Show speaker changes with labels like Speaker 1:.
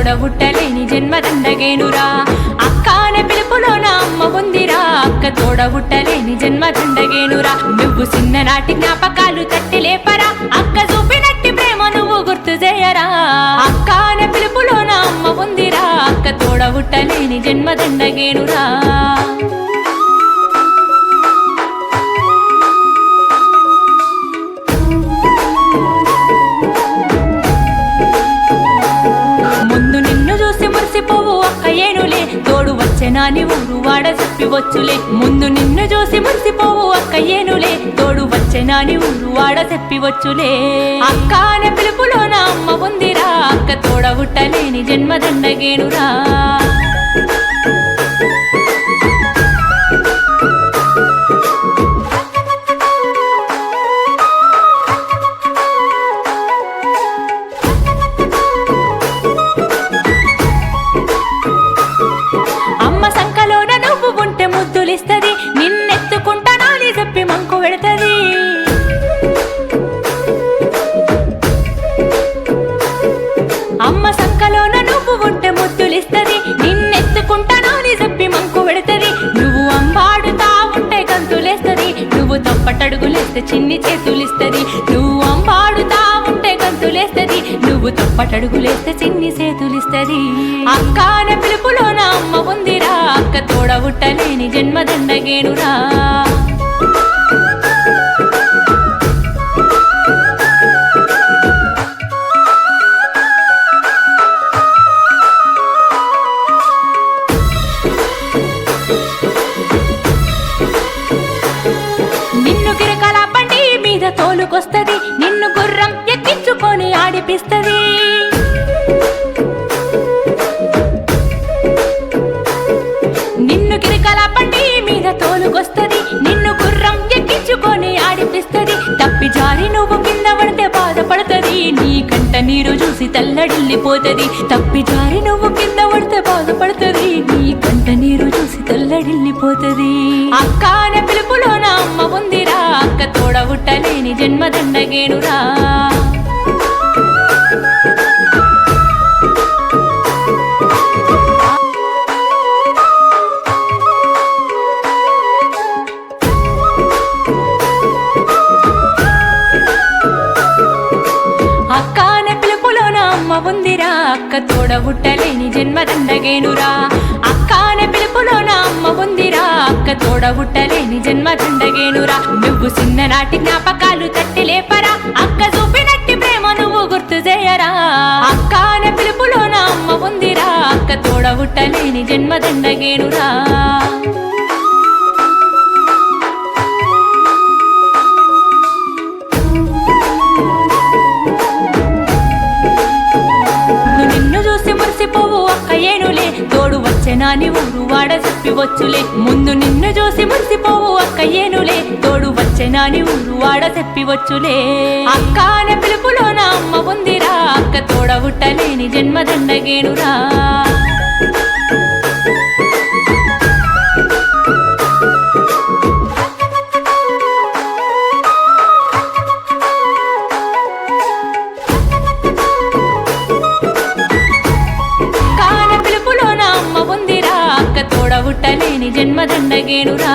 Speaker 1: అక్క తోడ అక్క అనే పిలుపులో నా అమ్మ ఉందిరా. అక్క తోడ జన్మదండగేనురా. నువ్వు చిన్ననాటి జ్ఞాపకాలు తట్టి లేపరా. అక్క చూపినట్టి ప్రేమ నువ్వు గుర్తు చేయరా. అక్క అనే పిలుపులో నా అమ్మ ఉందిరా. అక్క తోడ జన్మదండగేనురా. తోడు ఊరు వాడ చెప్పి వచ్చులే. ముందు నిన్ను చూసి మురిసిపోవు అక్క ఏనులే. తోడు వచ్చెనాని ఊరు వాడ చెప్పి వచ్చులే. అక్క అనే పిలుపులో నా అమ్మ ఉందిరా. అక్క తోడ ఉట్టలేని జన్మదండగేనురా. అమ్మ నువ్వు ఉంటే ముద్దులిస్తది. నిన్నెత్తుకుంటానని చెప్పి మంకు పెడతది. నువ్వు అంబాడుతా ఉంటే గంతులేస్తది. నువ్వు తప్పటడుగులేస్తే చిన్ని చేతులిస్తది. నువ్వు అంబాడుతా ఉంటే గంతులేస్తది. నువ్వు తప్పటడుగులేస్తే చిన్ని చేతులిస్తది. అక్క అనే పిలుపులో నా అమ్మ ఉందిరా. అక్క తోడ ఉట్టలేని జన్మదండగేనురా. తోలుకొస్తది నిన్ను గుర్రం ఎక్కించుకొని ఆడిపిస్తది. నిన్ను గిరకల బండి మీద తోలుకొస్తది. నిన్ను గుర్రం ఎక్కించుకొని ఆడిపిస్తది. తప్పి జారి నువ్వు కింద పడితే బాధపడుతుంది. నీ కంట నీరు చూసి తల్లడిల్లిపోతుంది. తప్పి జారి నువ్వు కింద పడితే బాధపడుతుంది. నీ కంట వెళ్ళిపోతుంది అక్క అనే పిలుపులో నా అమ్మ ఉందిరా. అక్క తోడ పుట్టలేని జన్మదండగేనురా. అక్క తోడ పుట్టలేని జన్మదండగేనురా. అక్క అనే పిలుపులో నా అమ్మ ఉందిరా. అక్క తోడ పుట్టలేని జన్మదండగేనురా. నువ్వు చిన్ననాటి జ్ఞాపకాలు తట్టి లేపరా. అక్క చూపినట్టి ప్రేమ నువ్వు గుర్తు చేయరా. అక్క అనే పిలుపులో నా అమ్మ ఉందిరా. అక్క తోడ పుట్టలేని జన్మదండగేనురా. నువ్వు నాని ఊరు వాడ చెప్పి వచ్చులే. ముందు నిన్ను చూసి మురిసిపోవు అక్క ఏనులే. తోడు వచ్చెనాని ఊరు వాడ చెప్పి వచ్చులే. అక్క అనే పిలుపులో నా అమ్మ ఉందిరా. అక్క తోడ పుట్టలేని జన్మదండగేనురా. జన్మదండగేనురా.